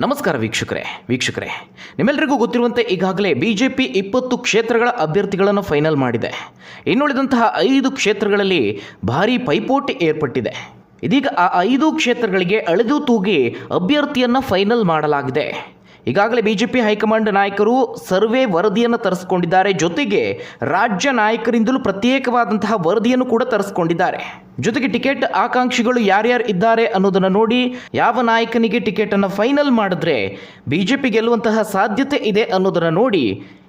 ನಮಸ್ಕಾರ ವೀಕ್ಷಕರೇ ವೀಕ್ಷಕರೇ. ನಿಮ್ಮೆಲ್ಲರಿಗೂ ಗೊತ್ತಿರುವಂತೆ ಈಗಾಗಲೇ ಬಿ ಜೆ ಪಿ ಇಪ್ಪತ್ತು ಕ್ಷೇತ್ರಗಳ ಅಭ್ಯರ್ಥಿಗಳನ್ನು ಫೈನಲ್ ಮಾಡಿದೆ. ಇನ್ನುಳಿದಂತಹ ಐದು ಕ್ಷೇತ್ರಗಳಲ್ಲಿ ಭಾರೀ ಪೈಪೋಟಿ ಏರ್ಪಟ್ಟಿದೆ. ಇದೀಗ ಆ ಐದು ಕ್ಷೇತ್ರಗಳಿಗೆ ಅಳೆದು ತೂಗಿ ಅಭ್ಯರ್ಥಿಯನ್ನು ಫೈನಲ್ ಮಾಡಲಾಗಿದೆ. ಈಗಾಗಲೇ ಬಿಜೆಪಿ ಹೈಕಮಾಂಡ್ ನಾಯಕರು ಸರ್ವೆ ವರದಿಯನ್ನು ತರಿಸಿಕೊಂಡಿದ್ದಾರೆ. ಜೊತೆಗೆ ರಾಜ್ಯ ನಾಯಕರಿಂದಲೂ ಪ್ರತ್ಯೇಕವಾದಂತಹ ವರದಿಯನ್ನು ಕೂಡ ತರಿಸಿಕೊಂಡಿದ್ದಾರೆ. ಜೊತೆಗೆ ಟಿಕೆಟ್ ಆಕಾಂಕ್ಷಿಗಳು ಯಾರ್ಯಾರು ಇದ್ದಾರೆ ಅನ್ನೋದನ್ನು ನೋಡಿ ಯಾವ ನಾಯಕನಿಗೆ ಟಿಕೆಟ್ ಅನ್ನು ಫೈನಲ್ ಮಾಡಿದ್ರೆ ಬಿಜೆಪಿ ಗೆಲ್ಲುವಂತಹ ಸಾಧ್ಯತೆ ಇದೆ ಅನ್ನೋದನ್ನು ನೋಡಿ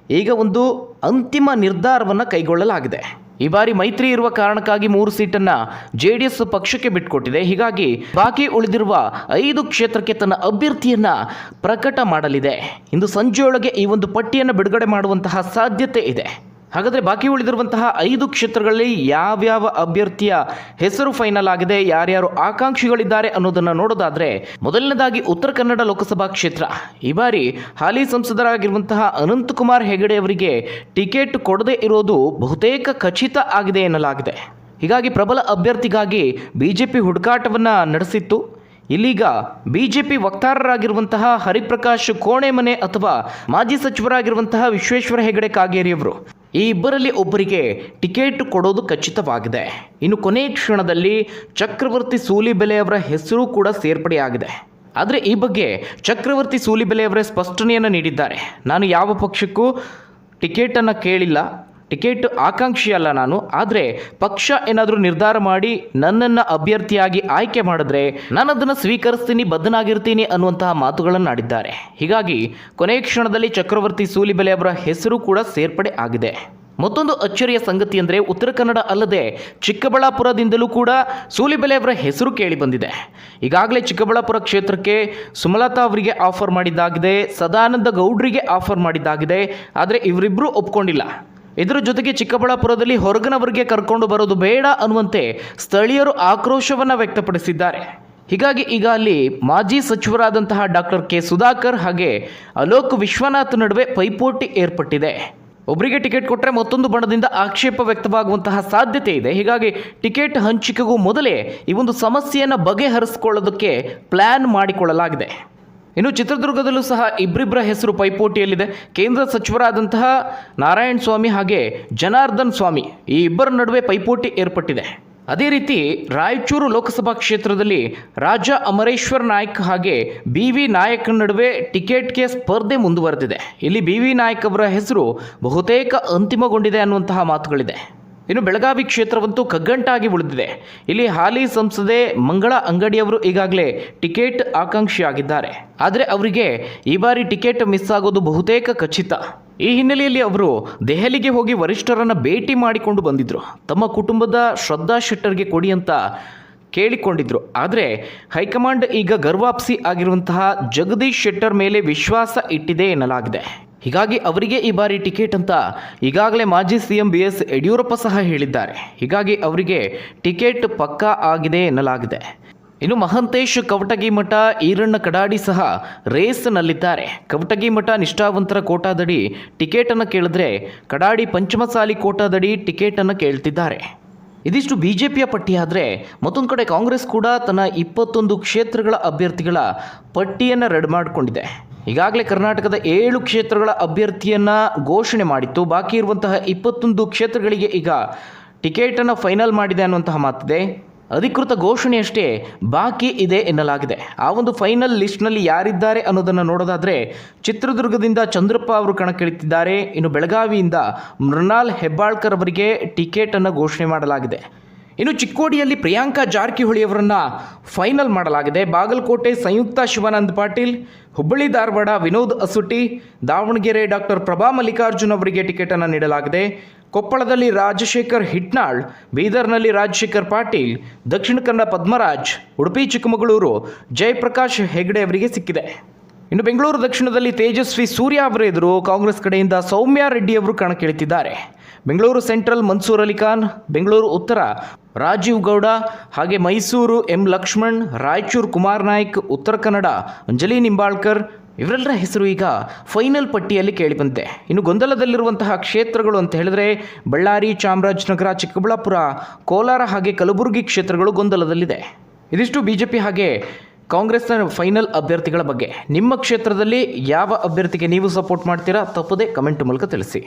ಈಗ ಒಂದು ಅಂತಿಮ ನಿರ್ಧಾರವನ್ನು ಕೈಗೊಳ್ಳಲಾಗಿದೆ. ಈ ಬಾರಿ ಮೈತ್ರಿ ಇರುವ ಕಾರಣಕ್ಕಾಗಿ ಮೂರು ಸೀಟನ್ನ ಜೆಡಿಎಸ್ ಪಕ್ಷಕ್ಕೆ ಬಿಟ್ಟುಕೊಟ್ಟಿದೆ ಹೀಗಾಗಿ ಬಾಕಿ ಉಳಿದಿರುವ ಐದು ಕ್ಷೇತ್ರಕ್ಕೆ ತನ್ನ ಅಭ್ಯರ್ಥಿಯನ್ನ ಪ್ರಕಟ ಮಾಡಲಿದೆ. ಇಂದು ಸಂಜೆಯೊಳಗೆ ಈ ಒಂದು ಪಟ್ಟಿಯನ್ನು ಬಿಡುಗಡೆ ಮಾಡುವಂತಹ ಸಾಧ್ಯತೆ ಇದೆ. ಹಾಗಾದರೆ ಬಾಕಿ ಉಳಿದಿರುವಂತಹ ಐದು ಕ್ಷೇತ್ರಗಳಲ್ಲಿ ಯಾವ್ಯಾವ ಅಭ್ಯರ್ಥಿಯ ಹೆಸರು ಫೈನಲ್ ಆಗಿದೆ, ಯಾರ್ಯಾರು ಆಕಾಂಕ್ಷಿಗಳಿದ್ದಾರೆ ಅನ್ನೋದನ್ನು ನೋಡೋದಾದರೆ ಮೊದಲನೇದಾಗಿ ಉತ್ತರ ಕನ್ನಡ ಲೋಕಸಭಾ ಕ್ಷೇತ್ರ. ಈ ಬಾರಿ ಹಾಲಿ ಸಂಸದರಾಗಿರುವಂತಹ ಅನಂತಕುಮಾರ್ ಹೆಗಡೆ ಅವರಿಗೆ ಟಿಕೆಟ್ ಕೊಡದೇ ಇರೋದು ಬಹುತೇಕ ಖಚಿತ ಆಗಿದೆ ಎನ್ನಲಾಗಿದೆ. ಹೀಗಾಗಿ ಪ್ರಬಲ ಅಭ್ಯರ್ಥಿಗಾಗಿ ಬಿಜೆಪಿ ಹುಡುಕಾಟವನ್ನು ನಡೆಸಿತ್ತು. ಇಲ್ಲೀಗ ಬಿಜೆಪಿ ವಕ್ತಾರರಾಗಿರುವಂತಹ ಹರಿಪ್ರಕಾಶ್ ಕೋಣೆಮನೆ ಅಥವಾ ಮಾಜಿ ಸಚಿವರಾಗಿರುವಂತಹ ವಿಶ್ವೇಶ್ವರ ಹೆಗಡೆ ಕಾಗೇರಿಯವರು ಈ ಇಬ್ಬರಲ್ಲಿ ಒಬ್ಬರಿಗೆ ಟಿಕೆಟ್ ಕೊಡೋದು ಖಚಿತವಾಗಿದೆ. ಇನ್ನು ಕೊನೆಯ ಕ್ಷಣದಲ್ಲಿ ಚಕ್ರವರ್ತಿ ಸೂಲಿಬೆಲೆಯವರ ಹೆಸರು ಕೂಡ ಸೇರ್ಪಡೆಯಾಗಿದೆ. ಆದರೆ ಈ ಬಗ್ಗೆ ಚಕ್ರವರ್ತಿ ಸೂಲಿಬೆಲೆಯವರೇ ಸ್ಪಷ್ಟನೆಯನ್ನು ನೀಡಿದ್ದಾರೆ. ನಾನು ಯಾವ ಪಕ್ಷಕ್ಕೂ ಟಿಕೆಟನ್ನು ಕೇಳಿಲ್ಲ. ಟಿಕೆಟ್ ಆಕಾಂಕ್ಷಿ ಅಲ್ಲ ನಾನು, ಆದರೆ ಪಕ್ಷ ಏನಾದರೂ ನಿರ್ಧಾರ ಮಾಡಿ ನನ್ನನ್ನು ಅಭ್ಯರ್ಥಿಯಾಗಿ ಆಯ್ಕೆ ಮಾಡಿದ್ರೆ ನಾನು ಅದನ್ನು ಸ್ವೀಕರಿಸ್ತೀನಿ, ಬದ್ಧನಾಗಿರ್ತೀನಿ ಅನ್ನುವಂತಹ ಮಾತುಗಳನ್ನು ಆಡಿದ್ದಾರೆ. ಹೀಗಾಗಿ ಕೊನೆಯ ಕ್ಷಣದಲ್ಲಿ ಚಕ್ರವರ್ತಿ ಸೂಲಿಬೆಲೆ ಅವರ ಹೆಸರು ಕೂಡ ಸೇರ್ಪಡೆ ಆಗಿದೆ. ಮತ್ತೊಂದು ಅಚ್ಚರಿಯ ಸಂಗತಿ ಅಂದರೆ ಉತ್ತರ ಕನ್ನಡ ಅಲ್ಲದೆ ಚಿಕ್ಕಬಳ್ಳಾಪುರದಿಂದಲೂ ಕೂಡ ಸೂಲಿಬೆಲೆ ಅವರ ಹೆಸರು ಕೇಳಿ ಬಂದಿದೆ. ಈಗಾಗಲೇ ಚಿಕ್ಕಬಳ್ಳಾಪುರ ಕ್ಷೇತ್ರಕ್ಕೆ ಸುಮಲತಾ ಅವರಿಗೆ ಆಫರ್ ಮಾಡಿದ್ದಾಗಿದೆ, ಸದಾನಂದ ಗೌಡ್ರಿಗೆ ಆಫರ್ ಮಾಡಿದ್ದಾಗಿದೆ, ಆದರೆ ಇವರಿಬ್ಬರೂ ಒಪ್ಕೊಂಡಿಲ್ಲ. ಇದರ ಜೊತೆಗೆ ಚಿಕ್ಕಬಳ್ಳಾಪುರದಲ್ಲಿ ಹೊರಗನವರಿಗೆ ಕರ್ಕೊಂಡು ಬರೋದು ಬೇಡ ಅನ್ನುವಂತೆ ಸ್ಥಳೀಯರು ಆಕ್ರೋಶವನ್ನು ವ್ಯಕ್ತಪಡಿಸಿದ್ದಾರೆ. ಹೀಗಾಗಿ ಈಗ ಅಲ್ಲಿ ಮಾಜಿ ಸಚಿವರಾದಂತಹ ಡಾಕ್ಟರ್ ಕೆ ಸುಧಾಕರ್ ಹಾಗೆ ಅಲೋಕ್ ವಿಶ್ವನಾಥ್ ನಡುವೆ ಪೈಪೋಟಿ ಏರ್ಪಟ್ಟಿದೆ. ಒಬ್ಬರಿಗೆ ಟಿಕೆಟ್ ಕೊಟ್ಟರೆ ಮತ್ತೊಂದು ಬಣದಿಂದ ಆಕ್ಷೇಪ ವ್ಯಕ್ತವಾಗುವಂತಹ ಸಾಧ್ಯತೆ ಇದೆ. ಹೀಗಾಗಿ ಟಿಕೆಟ್ ಹಂಚಿಕೆಗೂ ಮೊದಲೇ ಈ ಒಂದು ಸಮಸ್ಯೆಯನ್ನು ಬಗೆಹರಿಸಿಕೊಳ್ಳೋದಕ್ಕೆ ಪ್ಲ್ಯಾನ್ ಮಾಡಿಕೊಳ್ಳಲಾಗಿದೆ. ಇನ್ನು ಚಿತ್ರದುರ್ಗದಲ್ಲೂ ಸಹ ಇಬ್ಬರಿಬ್ಬರ ಹೆಸರು ಪೈಪೋಟಿಯಲ್ಲಿದೆ. ಕೇಂದ್ರ ಸಚಿವರಾದಂತಹ ನಾರಾಯಣ ಸ್ವಾಮಿ ಹಾಗೆ ಜನಾರ್ದನ್ ಸ್ವಾಮಿ ಈ ಇಬ್ಬರ ನಡುವೆ ಪೈಪೋಟಿ ಏರ್ಪಟ್ಟಿದೆ. ಅದೇ ರೀತಿ ರಾಯಚೂರು ಲೋಕಸಭಾ ಕ್ಷೇತ್ರದಲ್ಲಿ ರಾಜ ಅಮರೇಶ್ವರ್ ನಾಯಕ್ ಹಾಗೆ ಬಿ ವಿ ನಾಯಕ್ ನಡುವೆ ಟಿಕೆಟ್ಗೆ ಸ್ಪರ್ಧೆ ಮುಂದುವರೆದಿದೆ. ಇಲ್ಲಿ ಬಿ ವಿ ನಾಯಕ್ ಅವರ ಹೆಸರು ಬಹುತೇಕ ಅಂತಿಮಗೊಂಡಿದೆ ಅನ್ನುವಂತಹ ಮಾತುಗಳಿದೆ. ಇನ್ನು ಬೆಳಗಾವಿ ಕ್ಷೇತ್ರವಂತೂ ಕಗ್ಗಂಟಾಗಿ ಉಳಿದಿದೆ. ಇಲ್ಲಿ ಹಾಲಿ ಸಂಸದೆ ಮಂಗಳ ಅಂಗಡಿಯವರು ಈಗಾಗಲೇ ಟಿಕೆಟ್ ಆಕಾಂಕ್ಷಿಯಾಗಿದ್ದಾರೆ. ಆದರೆ ಅವರಿಗೆ ಈ ಬಾರಿ ಟಿಕೆಟ್ ಮಿಸ್ ಆಗೋದು ಬಹುತೇಕ ಖಚಿತ. ಈ ಹಿನ್ನೆಲೆಯಲ್ಲಿ ಅವರು ದೆಹಲಿಗೆ ಹೋಗಿ ವರಿಷ್ಠರನ್ನು ಭೇಟಿ ಮಾಡಿಕೊಂಡು ಬಂದಿದ್ದರು ತಮ್ಮ ಕುಟುಂಬದ ಶ್ರದ್ಧಾ ಶೆಟ್ಟರ್ಗೆ ಕೊಡಿ ಅಂತ ಕೇಳಿಕೊಂಡಿದ್ರು. ಆದರೆ ಹೈಕಮಾಂಡ್ ಈಗ ಗರ್ವಾಪ್ಸಿ ಆಗಿರುವಂತಹ ಜಗದೀಶ್ ಶೆಟ್ಟರ್ ಮೇಲೆ ವಿಶ್ವಾಸ ಇಟ್ಟಿದೆ ಎನ್ನಲಾಗಿದೆ. ಹೀಗಾಗಿ ಅವರಿಗೆ ಈ ಬಾರಿ ಟಿಕೆಟ್ ಅಂತ ಈಗಾಗಲೇ ಮಾಜಿ C M B S Yediyurappa ಸಹ ಹೇಳಿದ್ದಾರೆ. ಹೀಗಾಗಿ ಅವರಿಗೆ ಟಿಕೆಟ್ ಪಕ್ಕಾ ಆಗಿದೆ ಎನ್ನಲಾಗಿದೆ. ಇನ್ನು ಮಹಂತೇಶ್ ಕವಟಗಿ ಮಠ, ಈರಣ್ಣ ಕಡಾಡಿ ಸಹ ರೇಸ್ನಲ್ಲಿದ್ದಾರೆ. ಕವಟಗಿ ಮಠ ನಿಷ್ಠಾವಂತರ ಕೋಟಾದಡಿ ಟಿಕೆಟನ್ನು ಕೇಳಿದ್ರೆ ಕಡಾಡಿ ಪಂಚಮಸಾಲಿ ಕೋಟಾದಡಿ ಟಿಕೆಟನ್ನು ಕೇಳ್ತಿದ್ದಾರೆ. ಇದಿಷ್ಟು ಬಿಜೆಪಿಯ ಪಟ್ಟಿಯಾದರೆ ಮತ್ತೊಂದು ಕಡೆ ಕಾಂಗ್ರೆಸ್ ಕೂಡ ತನ್ನ ಇಪ್ಪತ್ತೊಂದು ಕ್ಷೇತ್ರಗಳ ಅಭ್ಯರ್ಥಿಗಳ ಪಟ್ಟಿಯನ್ನು ರೆಡ್ ಮಾಡಿಕೊಂಡಿದೆ. ಈಗಾಗಲೇ ಕರ್ನಾಟಕದ ಏಳು ಕ್ಷೇತ್ರಗಳ ಅಭ್ಯರ್ಥಿಯನ್ನು ಘೋಷಣೆ ಮಾಡಿತ್ತು. ಬಾಕಿ ಇರುವಂತಹ ಇಪ್ಪತ್ತೊಂದು ಕ್ಷೇತ್ರಗಳಿಗೆ ಈಗ ಟಿಕೆಟನ್ನು ಫೈನಲ್ ಮಾಡಿದೆ ಅನ್ನುವಂತಹ ಮಾತಿದೆ. ಅಧಿಕೃತ ಘೋಷಣೆಯಷ್ಟೇ ಬಾಕಿ ಇದೆ ಎನ್ನಲಾಗಿದೆ. ಆ ಒಂದು ಫೈನಲ್ ಲಿಸ್ಟ್ನಲ್ಲಿ ಯಾರಿದ್ದಾರೆ ಅನ್ನೋದನ್ನು ನೋಡೋದಾದರೆ ಚಿತ್ರದುರ್ಗದಿಂದ ಚಂದ್ರಪ್ಪ ಅವರು ಕಣಕ್ಕಿಳಿತಿದ್ದಾರೆ. ಇನ್ನು ಬೆಳಗಾವಿಯಿಂದ ಮೃಣಾಲ್ ಹೆಬ್ಬಾಳ್ಕರ್ ಅವರಿಗೆ ಟಿಕೆಟನ್ನು ಘೋಷಣೆ ಮಾಡಲಾಗಿದೆ. ಇನ್ನು ಚಿಕ್ಕೋಡಿಯಲ್ಲಿ ಪ್ರಿಯಾಂಕಾ ಜಾರಕಿಹೊಳಿ ಅವರನ್ನು ಫೈನಲ್ ಮಾಡಲಾಗಿದೆ. ಬಾಗಲಕೋಟೆ ಸಂಯುಕ್ತ ಶಿವಾನಂದ್ ಪಾಟೀಲ್, ಹುಬ್ಬಳ್ಳಿ ಧಾರವಾಡ ವಿನೋದ್ ಅಸುಟಿ, ದಾವಣಗೆರೆ ಡಾಕ್ಟರ್ ಪ್ರಭಾ ಮಲ್ಲಿಕಾರ್ಜುನ್ ಅವರಿಗೆ ಟಿಕೆಟನ್ನು ನೀಡಲಾಗಿದೆ. ಕೊಪ್ಪಳದಲ್ಲಿ ರಾಜಶೇಖರ್ ಹಿಟ್ನಾಳ್, ಬೀದರ್ನಲ್ಲಿ ರಾಜಶೇಖರ್ ಪಾಟೀಲ್, ದಕ್ಷಿಣ ಕನ್ನಡ ಪದ್ಮರಾಜ್, ಉಡುಪಿ ಚಿಕ್ಕಮಗಳೂರು ಜಯಪ್ರಕಾಶ್ ಹೆಗ್ಡೆ ಅವರಿಗೆ ಸಿಕ್ಕಿದೆ. ಇನ್ನು ಬೆಂಗಳೂರು ದಕ್ಷಿಣದಲ್ಲಿ ತೇಜಸ್ವಿ ಸೂರ್ಯ ಅವರ ಎದುರು ಕಾಂಗ್ರೆಸ್ ಕಡೆಯಿಂದ ಸೌಮ್ಯ ರೆಡ್ಡಿ ಅವರು ಕಣಕ್ಕಿಳಿತಿದ್ದಾರೆ ಬೆಂಗಳೂರು ಸೆಂಟ್ರಲ್ ಮನ್ಸೂರ್ ಅಲಿಖಾನ್ ಬೆಂಗಳೂರು ಉತ್ತರ ರಾಜೀವ್ ಗೌಡ ಹಾಗೆ ಮೈಸೂರು ಎಂ ಲಕ್ಷ್ಮಣ್, ರಾಯಚೂರು ಕುಮಾರ್ ನಾಯ್ಕ್, ಉತ್ತರ ಕನ್ನಡ ಅಂಜಲಿ ನಿಂಬಾಳ್ಕರ್ ಇವರೆಲ್ಲರ ಹೆಸರು ಈಗ ಫೈನಲ್ ಪಟ್ಟಿಯಲ್ಲಿ ಕೇಳಿಬಂತೆ ಇನ್ನು ಗೊಂದಲದಲ್ಲಿರುವಂತಹ ಕ್ಷೇತ್ರಗಳು ಅಂತ ಹೇಳಿದ್ರೆ ಬಳ್ಳಾರಿ, ಚಾಮರಾಜನಗರ, ಚಿಕ್ಕಬಳ್ಳಾಪುರ, ಕೋಲಾರ ಹಾಗೆ ಕಲಬುರಗಿ ಕ್ಷೇತ್ರಗಳು ಗೊಂದಲದಲ್ಲಿದೆ. ಇದಿಷ್ಟು ಬಿಜೆಪಿ ಹಾಗೆ ಕಾಂಗ್ರೆಸ್ನ ಫೈನಲ್ ಅಭ್ಯರ್ಥಿಗಳ ಬಗ್ಗೆ ನಿಮ್ಮ ಕ್ಷೇತ್ರದಲ್ಲಿ ಯಾವ ಅಭ್ಯರ್ಥಿಗೆ ನೀವು ಸಪೋರ್ಟ್ ಮಾಡ್ತೀರಾ ತಪ್ಪದೇ ಕಮೆಂಟ್ ಮೂಲಕ ತಿಳಿಸಿ.